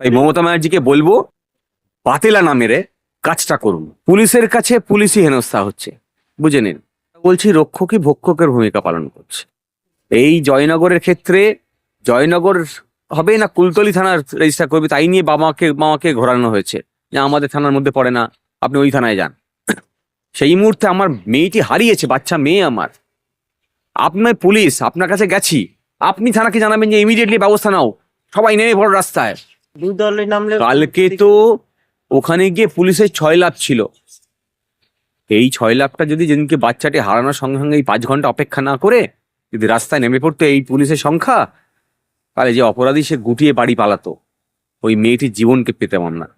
তাই মমতা ব্যানার্জিকে বলব পাতেলা না মেরে কাজটা করুন। পুলিশের কাছে পুলিশই হেনস্থা হচ্ছে। বুঝে নিন। বলছি, রক্ষকই ভক্ষকের ভূমিকা পালন করছে। এই জয়নগরের ক্ষেত্রে জয়নগর হবে না কুলতলি থানার রেজিস্টার করবে তাই নিয়ে বাবাকে, মামাকে ঘোরানো হয়েছে। যে আমাদের থানার মধ্যে পড়ে না। আপনি ওই থানায় যান। সেই মুহূর্তে আমার মেয়েটি হারিয়েছে, বাচ্চা মেয়ে আমার। আপনার পুলিশ, আপনার কাছে গেছি। আপনি থানাকে জানাবেন যে ইমিডিয়েটলি ব্যবস্থা নাও। সবাই নেমে পড়ো রাস্তায়। দুই দলের নামলে কালকে তো ওখানে গিয়ে পুলিশের ছয় লাভ ছিল। এই ছয় লাখটা যদি যেদিনকে বাচ্চাটি হারানোর সঙ্গে সঙ্গে এই পাঁচ ঘণ্টা অপেক্ষা না করে যদি রাস্তায় নেমে পড়তো এই পুলিশের সংখ্যা তাহলে যে অপরাধী সে গুটিয়ে বাড়ি পালাতো ওই মেয়েটির জীবনকে পেতাম না।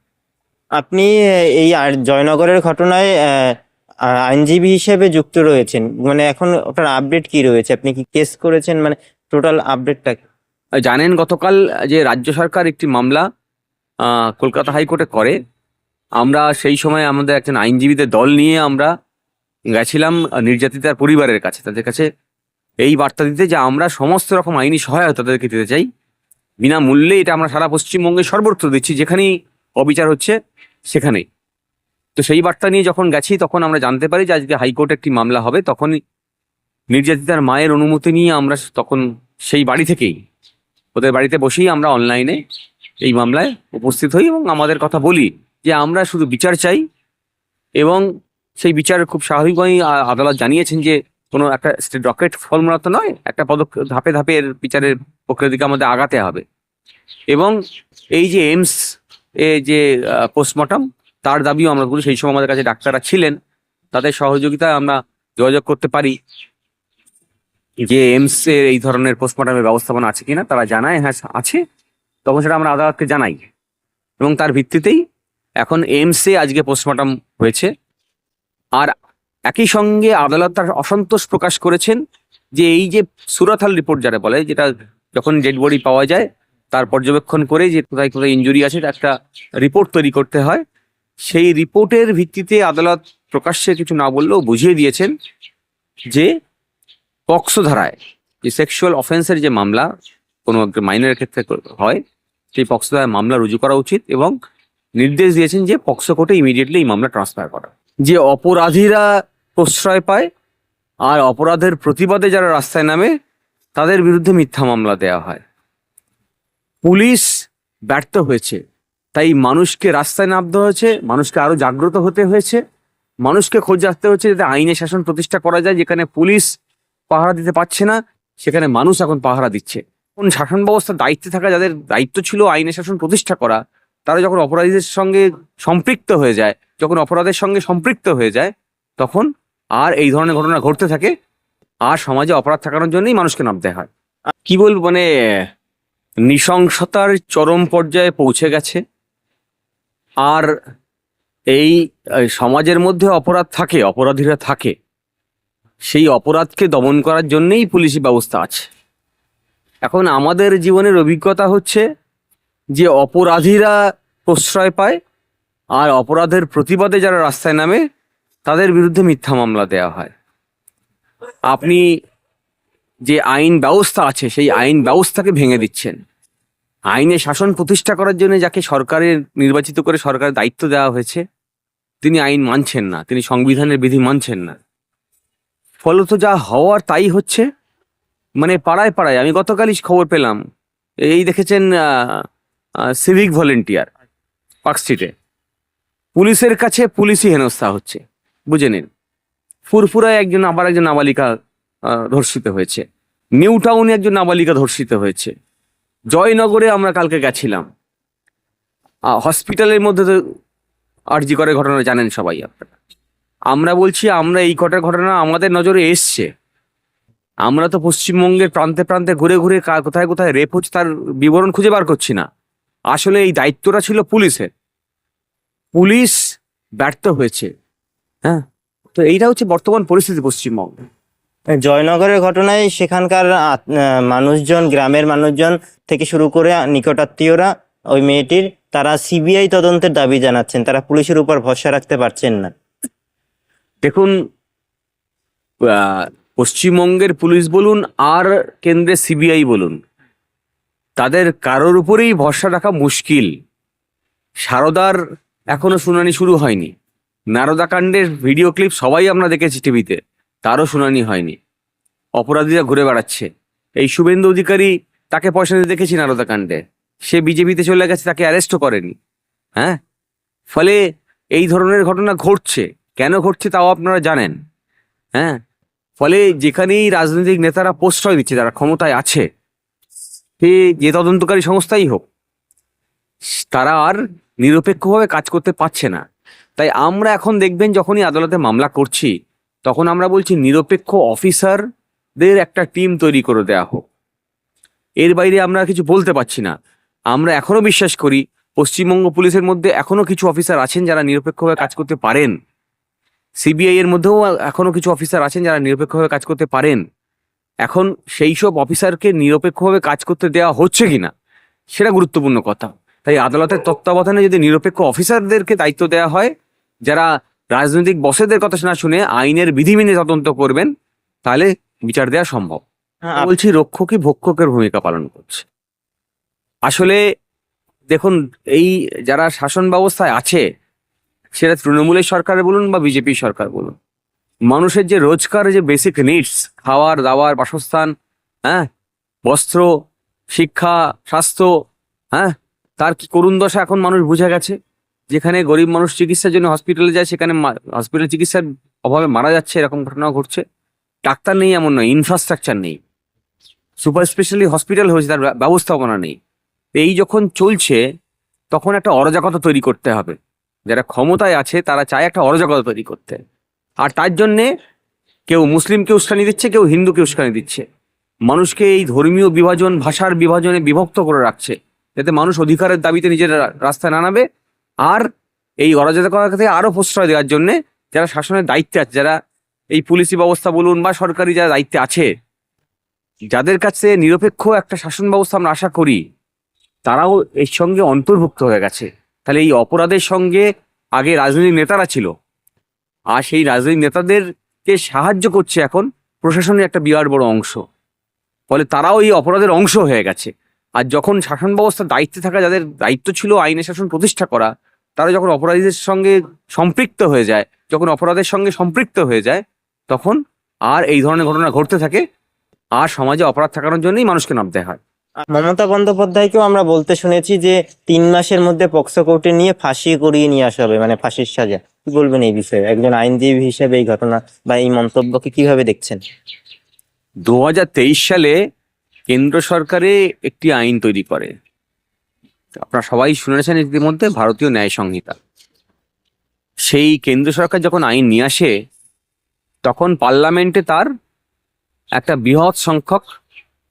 আপনি এই আর- জয়নগরের ঘটনায় আইনজীবী হিসেবে যুক্ত রয়েছেন। মানে এখন ওটার আপডেট কি রয়েছে? আপনি কি কেস করেছেন? মানে টোটাল আপডেটটা জানেন গতকাল যে রাজ্য সরকার একটি মামলা কলকাতা হাইকোর্টে করে। আমরা সেই সময় আমাদের একজন আইনজীবীদের দল নিয়ে আমরা গেছিলাম নির্যাতিতার পরিবারের কাছে, তাদের কাছে এই বার্তা দিতে যে আমরা সমস্ত রকম আইনি সহায়তা তাদেরকে দিতে চাই। বিনামূল্যে এটা আমরা সারা পশ্চিমবঙ্গে সর্বত্র দিচ্ছি, যেখানেই অবিচার হচ্ছে সেখানেই। তো সেই বার্তা নিয়ে যখন গেছি, তখন আমরা জানতে পারি যে আজকে হাইকোর্টে একটি মামলা হবে। তখনই নির্যাতিতার মায়ের অনুমতি নিয়ে আমরা তখন সেই বাড়ি থেকেই ওদের বাড়িতে বসেই আমরা অনলাইনে এই মামলায় উপস্থিত হই এবং আমাদের কথা বলি যে আমরা শুধু বিচার চাই এবং সেই বিচার খুব স্বাভাবিকভাবেই আদালত জানিয়েছেন যে কোনো একটা রকেট ফর্মুলা তো নয়, একটা পদক্ষেপ, ধাপে ধাপে এর বিচারের প্রক্রিয়ার দিকে আমাদের আগাতে হবে। এবং এই যে এমস এ যে পোস্টমর্টম তার দাবিও আমরা করি সেই সময় আমাদের কাছে ডাক্তাররা ছিলেন, তাদের সহযোগিতায় আমরা যোগাযোগ করতে পারি। যে এমস এর এই ধরনের পোস্টমর্টমের ব্যবস্থাপনা আছে কিনা, তারা জানায় হ্যাঁ আছে। তখন সেটা আমরা আদালতকে জানাই। এবং তার ভিত্তিতেই এখন এমসে আজকে পোস্টমর্টম হয়েছে। আর একই সঙ্গে আদালত তার অসন্তোষ প্রকাশ করেছেন যে এই যে সুরাথাল রিপোর্ট যারা বলে, যেটা যখন ডেড বডি পাওয়া যায়, তার পর্যবেক্ষণ করে যে কোথায় কোথায় ইঞ্জুরি আছে একটা রিপোর্ট তৈরি করতে হয়। সেই রিপোর্টের ভিত্তিতে আদালত প্রকাশ্যে কিছু না বললেও বুঝিয়ে দিয়েছেন যে পক্সো ধারায় যে সেক্সুয়াল অফেন্সের যে মামলা, কোনো মাইনের ক্ষেত্রে হয়, সেই পক্সো ধারায় মামলা রুজু করা উচিত এবং নির্দেশ দিয়েছেন যে পক্সো কোর্টে ইমিডিয়েটলি এই মামলা ট্রান্সফার করা। যে অপরাধীরা প্রশ্রয় পায় আর অপরাধের প্রতিবাদে যারা রাস্তায় নামে, তাদের বিরুদ্ধে মিথ্যা মামলা দেওয়া হয়। পুলিশ ব্যর্থ হয়েছে, তাই মানুষকে রাস্তায় নামতে হয়েছে, মানুষকে আরও জাগ্রত হতে হয়েছে, মানুষকে খোঁজ রাখতে হচ্ছে যাতে আইনের শাসন প্রতিষ্ঠা করা যায়, যেখানে পুলিশ পাহারা দিতে পারছে না, সেখানে মানুষ এখন পাহারা দিচ্ছে। কোন শাসন ব্যবস্থার দায়িত্বে থাকা যাদের দায়িত্ব ছিল আইনের শাসন প্রতিষ্ঠা করা, তারা যখন অপরাধীদের সঙ্গে সম্পৃক্ত হয়ে যায়, যখন অপরাধের সঙ্গে সম্পৃক্ত হয়ে যায়, তখন আর এই ধরনের ঘটনা ঘটতে থাকে, আর সমাজে অপরাধ থাকানোর জন্যই মানুষকে নামতে হয়। কি বলব মানে নৃশংসতার চরম পর্যায়ে পৌঁছে গেছে, আর এই সমাজের মধ্যে অপরাধ থাকে, অপরাধীরা থাকে সেই অপরাধকে দমন করার জন্যেই পুলিশি ব্যবস্থা আছে। এখন আমাদের জীবনের অভিজ্ঞতা হচ্ছে যে অপরাধীরা প্রশ্রয় পায় আর অপরাধের প্রতিবাদে যারা রাস্তায় নামে, তাদের বিরুদ্ধে মিথ্যা মামলা দেওয়া হয়। আপনি যে আইন ব্যবস্থা আছে, সেই আইন ব্যবস্থাকে ভেঙে দিচ্ছেন। আইনে শাসন প্রতিষ্ঠা করার জন্য যাকে সরকারের, নির্বাচিত করে সরকারের দায়িত্ব দেওয়া হয়েছে, তিনি আইন মানছেন না, তিনি সংবিধানের বিধি মানছেন না। ফলত যা হওয়ার তাই হচ্ছে? মানে পাড়ায় পাড়ায়, আমি গতকালই খবর পেলাম। এই দেখেছেন সিভিক ভলেন্টিয়ার পার্ক স্ট্রিটে। পুলিশের কাছে পুলিশই হেনস্থা হচ্ছে, বুঝে নিন। ফুরফুরায় একজন, আবার একজন নাবালিকা ধর্ষিত হয়েছে। নিউ টাউনে একজন নাবালিকা ধর্ষিত হয়েছে। জয়নগরে আমরা কালকে গেছিলাম। হসপিটালের মধ্যে তো আরজি করে ঘটনা জানেন সবাই আপনারা। আমরা বলছি, আমরা এই কটার ঘটনা আমাদের নজরে এসছে। আমরা তো পশ্চিমবঙ্গের প্রান্তে প্রান্তে ঘুরে ঘুরে কোথায় কোথায় রেপ হচ্ছে তার বিবরণ খুঁজে বার করছি না। আসলে এই দায়িত্বটা ছিল পুলিশের। পুলিশ ব্যর্থ হয়েছে। হ্যাঁ? তো এইটা হচ্ছে বর্তমান পরিস্থিতি পশ্চিমবঙ্গে। জয়নগরের ঘটনায় সেখানকার মানুষজন, গ্রামের মানুষজন থেকে শুরু করে নিকটাত্মীয়রা, ওই মেয়েটির, তারা সিবিআই তদন্তের দাবি জানাচ্ছেন। তারা পুলিশের উপর ভরসা রাখতে পারছেন না। দেখুন পশ্চিমবঙ্গের পুলিশ বলুন আর কেন্দ্রে সিবিআই বলুন, তাদের কারোর উপরেই ভরসা রাখা মুশকিল। সারদার এখনও শুনানি শুরু হয়নি। নারদা কাণ্ডের ভিডিও ক্লিপ সবাই আমরা দেখেছি টিভিতে, তারও শুনানি হয়নি। অপরাধীরা ঘুরে বেড়াচ্ছে। এই শুভেন্দু অধিকারী তাকে পয়সা দিতে দেখেছি নারদা কাণ্ডে। সে বিজেপিতে চলে গেছে, তাকে অ্যারেস্টও করেনি। হ্যাঁ? ফলে এই ধরনের ঘটনা ঘটছে। কেন ঘটছে তাও আপনারা জানেন। হ্যাঁ? ফলে যেখানেই রাজনৈতিক নেতারা প্রশ্রয় দিচ্ছে, যারা ক্ষমতায় আছে, সে যে তদন্তকারী সংস্থাই হোক, তারা আর নিরপেক্ষভাবে কাজ করতে পারছে না। তাই আমরা এখন দেখবেন যখনই আদালতে মামলা করছি, তখন আমরা বলছি নিরপেক্ষ অফিসারদের একটা টিম তৈরি করে দেওয়া হোক। এর বাইরে আমরা কিছু বলতে পারছি না। আমরা এখনও বিশ্বাস করি, পশ্চিমবঙ্গ পুলিশের মধ্যে এখনও কিছু অফিসার আছেন যারা নিরপেক্ষভাবে কাজ করতে পারেন। সিবিআই এর মধ্যেও এখনও কিছু অফিসার আছেন যারা নিরপেক্ষভাবে কাজ করতে পারেন। এখন সেই সব অফিসারকে নিরপেক্ষভাবে কাজ করতে দেওয়া হচ্ছে কিনা সেটা গুরুত্বপূর্ণ কথা। তাই আদালতের তত্ত্বাবধানে যদি নিরপেক্ষ অফিসারদেরকে দায়িত্ব দেওয়া হয় যারা রাজনৈতিক বসেদের কথা না শুনে আইনের বিধি মেনে তদন্ত করবেন তাহলে বিচার দেওয়া সম্ভব। হ্যাঁ, বলছি রক্ষকই ভক্ষকের ভূমিকা পালন করছে। আসলে দেখুন এই যারা শাসন ব্যবস্থায় আছে সেটা তৃণমূলের সরকার বলুন বা বিজেপি সরকার বলুন। মানুষের যে রোজকার যে বেসিক নিডস খাওয়ার, দাওয়ার, বাসস্থান হ্যাঁ বস্ত্র, শিক্ষা, স্বাস্থ্য হ্যাঁ তার কি করুণ দশা এখন মানুষ বুঝে গেছে? যেখানে গরিব মানুষ চিকিৎসার জন্য হসপিটালে যায়, সেখানে হসপিটাল চিকিৎসার অভাবে মারা যাচ্ছে, এরকম ঘটনা ঘটছে। ডাক্তার নেই এমন নয় ইনফ্রাস্ট্রাকচার নেই। সুপার স্পেশালি হসপিটাল হয়েছে, তার ব্যবস্থাপনা নেই। এই যখন চলছে, তখন একটা অরাজকতা তৈরি করতে হবে। যারা ক্ষমতায় আছে, তারা চায় একটা অরাজকতা তৈরি করতে। আর তার জন্যে কেউ মুসলিমকে উস্কানি দিচ্ছে, কেউ হিন্দুকে উস্কানি দিচ্ছে। মানুষকে এই ধর্মীয় বিভাজন, ভাষার বিভাজনে বিভক্ত করে রাখছে, যাতে মানুষ অধিকারের দাবিতে নিজের রাস্তায় না নামে আর এই অরাজকতাকে আরও প্রশ্রয় দেওয়ার জন্যে যারা শাসনের দায়িত্বে আছে, যারা এই পুলিশি ব্যবস্থা বলুন বা সরকারি যারা দায়িত্বে আছে, যাদের কাছে নিরপেক্ষ একটা শাসন ব্যবস্থা আমরা আশা করি, তারাও এর সঙ্গে অন্তর্ভুক্ত হয়ে গেছে। তাহলে এই অপরাধের সঙ্গে আগে রাজনৈতিক নেতারা ছিল। আর সেই রাজনৈতিক নেতাদেরকে সাহায্য করছে এখন প্রশাসনের একটা বিরাট বড় অংশ। ফলে তারাও এই অপরাধের অংশ হয়ে গেছে। আর যখন শাসন ব্যবস্থার দায়িত্বে থাকা যাদের দায়িত্ব ছিল আইনের শাসন প্রতিষ্ঠা করা, তারা যখন অপরাধীদের সঙ্গে সম্পৃক্ত হয়ে যায়, যখন অপরাধের সঙ্গে সম্পৃক্ত হয়ে যায়, তখন আর এই ধরনের ঘটনা ঘটতে থাকে। আর সমাজে অপরাধ থাকানোর জন্যই মানুষকে নামতে হয়। মমতা বন্দ্যোপাধ্যায়কেও আমরা বলতে শুনেছি যে তিন মাসের মধ্যে পক্সো কোর্টে নিয়ে ফাঁসি করিয়ে নিয়ে আসা হবে মানে ফাঁসির সাজা। কি বলবেন এই বিষয়ে? একজন আইনজীবী হিসেবে এই ঘটনা বা এই মন্তব্যকে কীভাবে দেখছেন? দু হাজার তেইশ সালে কেন্দ্র সরকারে একটি আইন তৈরি করে। আপনারা সবাই শুনেছেন ইতিমধ্যে, ভারতীয় ন্যায় সংহিতা। সেই কেন্দ্র সরকার যখন আইন নিয়ে আসে, তখন পার্লামেন্টে তার একটা বৃহৎ সংখ্যক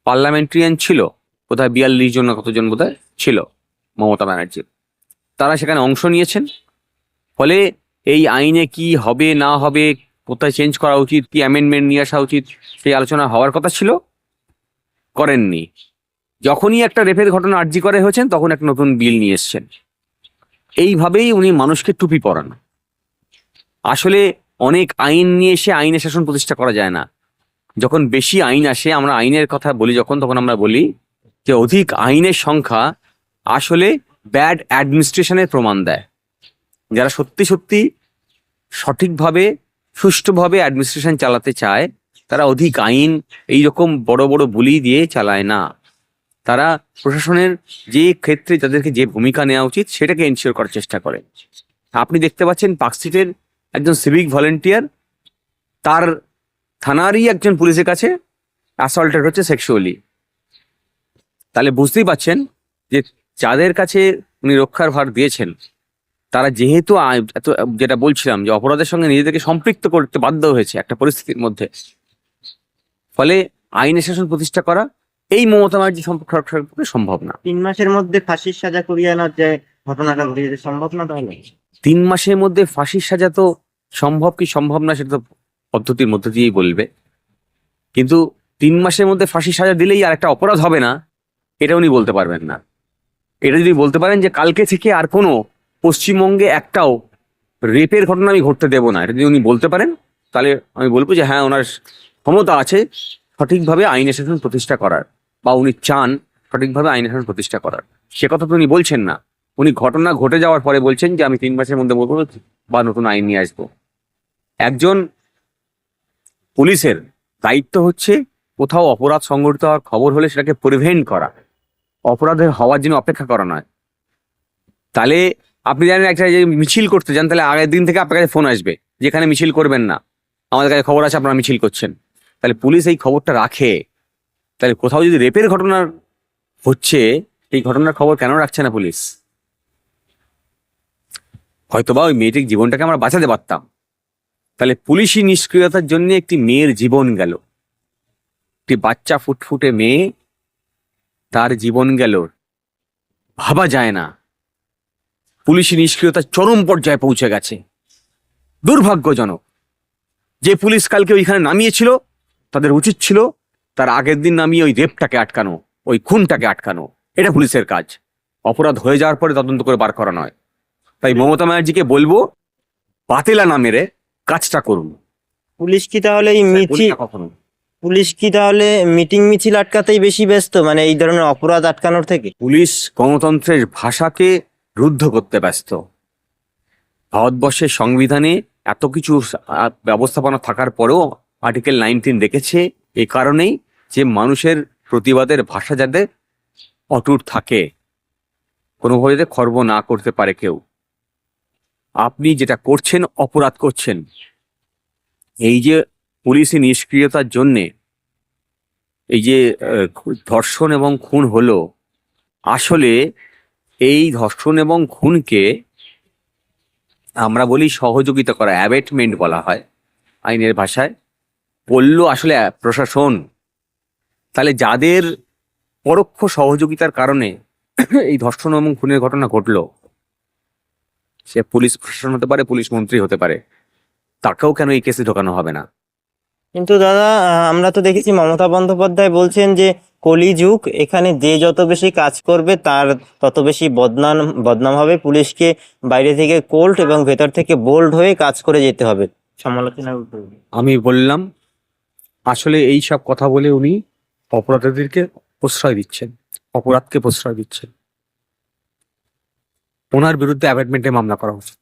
পার্লামেন্টারিয়ান ছিল। বোধহয় বিয়াল্লিশ জন কতজন বোধহয় ছিল মমতা ব্যানার্জি। তারা সেখানে অংশ নিয়েছেন। ফলে এই আইনে কি হবে, না হবে, কোথায় চেঞ্জ করা উচিত, কি অ্যামেন্ডমেন্ট নিয়ে আসা উচিত, সেই আলোচনা হওয়ার কথা ছিল, করেননি। যখনই একটা রেপের ঘটনা আর্জি করে হয়েছেন, তখন একটা নতুন বিল নিয়ে এসছেন। এইভাবেই উনি মানুষকে টুপি পরান। আসলে অনেক আইন নিয়ে এসে আইনে শাসন প্রতিষ্ঠা করা যায় না। যখন বেশি আইন আসে, আমরা আইনের কথা বলি যখন, তখন আমরা বলি যে অধিক আইনের সংখ্যা আসলে ব্যাড অ্যাডমিনিস্ট্রেশনের প্রমাণ দেয়। যারা সত্যি সত্যি সঠিকভাবে, সুষ্ঠুভাবে অ্যাডমিনিস্ট্রেশন চালাতে চায়, তারা অধিক আইন এই রকম বড় বড় বুলি দিয়ে চালায় না। তারা প্রশাসনের যে ক্ষেত্রে তাদেরকে যে ভূমিকা নেওয়া উচিত, সেটাকে এনশিওর করার চেষ্টা করে। আপনি দেখতে পাচ্ছেন পার্কস্ট্রিটের একজন সিভিক ভলেন্টিয়ার তার থানারই একজন পুলিশের কাছে অ্যাসল্টেড হচ্ছে সেক্সুয়ালি তাহলে বুঝতেই পাচ্ছেন যে যাদের কাছে উনি রক্ষার ভার দিয়েছেন তারা যেহেতু এত যেটা বলছিলাম যে অপরাধের সঙ্গে নিজেদেরকে সম্পৃক্ত করতে বাধ্য হয়েছে একটা পরিস্থিতির মধ্যে ফলে আইনের শাসন প্রতিষ্ঠা করা এই মমতা ব্যানার্জি সম্পর্কে সম্ভব না। তিন মাসের মধ্যে ফাঁসির সাজা করিয়ে আনার যে ঘটনাটা ঘটিয়েছে সম্ভব না তাহলে? তিন মাসের মধ্যে ফাঁসির সাজা তো সম্ভব কি সম্ভব না সেটা তো পদ্ধতির মধ্যে দিয়েই বলবে। কিন্তু তিন মাসের মধ্যে ফাঁসির সাজা দিলেই আর একটা অপরাধ হবে না এটা উনি বলতে পারবেন না। এটা যদি বলতে পারেন যে কালকে থেকে আর কোনো পশ্চিমবঙ্গে একটাও রেপের ঘটনা আমি ঘটতে দেবো না, এটা যদি উনি বলতে পারেন, তাহলে আমি বলব যে হ্যাঁ ওনার ক্ষমতা আছে সঠিকভাবে আইনের শাসন প্রতিষ্ঠা করার, বা উনি চান সঠিকভাবে আইনের শাসন প্রতিষ্ঠা করার। সে কথা তো উনি বলছেন না। উনি ঘটনা ঘটে যাওয়ার পরে বলছেন যে আমি তিন মাসের মধ্যে বলব বা নতুন আইন নিয়ে আসব। একজন পুলিশের দায়িত্ব হচ্ছে কোথাও অপরাধ সংঘটিত হওয়ার খবর হলে সেটাকে প্রিভেন্ট করা। অপরাধের হওয়ার জন্য অপেক্ষা করা নয়। তাহলে আপনি জানেন একটা যে মিছিল করতে যান, তাহলে আগের দিন থেকে আপনার কাছে ফোন আসবে যেখানে মিছিল করবেন না। আমাদের কাছে খবর আছে আপনারা মিছিল করছেন। তাহলে পুলিশ এই খবরটা রাখে। তাহলে কোথাও যদি রেপের ঘটনা হচ্ছে, এই ঘটনার খবর কেন রাখছে না পুলিশ? হয়তোবা ওই মেয়েটির জীবনটাকে আমরা বাঁচাতে পারতাম। তাহলে পুলিশি নিষ্ক্রিয়তার জন্য একটি মেয়ের জীবন গেল। একটি বাচ্চা ফুটফুটে মেয়ে তার জীবন গেল। ভাবা যায় না। পুলিশি নিষ্ক্রিয়তার চরম পর্যায়ে পৌঁছে গেছে। দুর্ভাগ্যজনক। যে পুলিশ কালকে ওইখানে নামিয়েছিল তাদের উচিত ছিল তার আগের দিন নামিয়ে ওই রেপটাকে আটকানো ওই খুনটাকে আটকানো। এটা পুলিশের কাজ। অপরাধ হয়ে যাওয়ার পরে তদন্ত করে বার করা নয়। তাই মমতা ব্যানার্জিকে বলব বাতিলা না মেরে কাজটা করুন। পুলিশ কি তাহলে এই মিছিল কখনো পুলিশ কি তাহলে মিটিং মিছিল আটকাতেই বেশি ব্যস্ত? মানে এই ধরনের অপরাধ আটকানোর থেকে? পুলিশ গণতন্ত্রের ভাষাকে রুদ্ধ করতে ব্যস্ত। ভারতবর্ষের সংবিধানে এত কিছু ব্যবস্থাপনা থাকার পরেও আর্টিকেল নাইনটিন রেখেছে এই কারণেই যে মানুষের প্রতিবাদের ভাষা যাতে অটুট থাকে। কোনোভাবে যাতে খর্ব না করতে পারে কেউ। আপনি যেটা করছেন, অপরাধ করছেন। এই যে পুলিশি নিষ্ক্রিয়তার জন্যে এই যে ধর্ষণ এবং খুন হলো, আসলে এই ধর্ষণ এবং খুনকে আমরা বলি সহযোগিতা করা অ্যাবেটমেন্ট বলা হয় আইনের ভাষায়। বলল আসলে প্রশাসন। তাহলে যাদের পরোক্ষ সহযোগিতার কারণে এই ধর্ষণ এবং খুনের ঘটনা ঘটলো, সে পুলিশ প্রশাসন হতে পারে, পুলিশ মন্ত্রী হতে পারে, তাকেও কেন এই কেসে ঢোকানো হবে না? কিন্তু দাদা আমরা তো দেখেছি মমতা বন্দ্যোপাধ্যায় বলছেন যে, কলিযুগ, এখানে যে যত বেশি কাজ করবে, তার তত বেশি বদনাম বদনাম হবে। পুলিশকে বাইরে থেকে কোল্ড এবং ভেতর থেকে বোল্ড হয়ে কাজ করে যেতে হবে। সমালোচনা আমি বললাম, আসলে এই সব কথা বলে উনি অপরাধীদেরকে প্রশ্রয় দিচ্ছেন, অপরাধকে প্রশ্রয় দিচ্ছেন। ওনার বিরুদ্ধে অ্যাপার্টমেন্টে মামলা করা উচিত।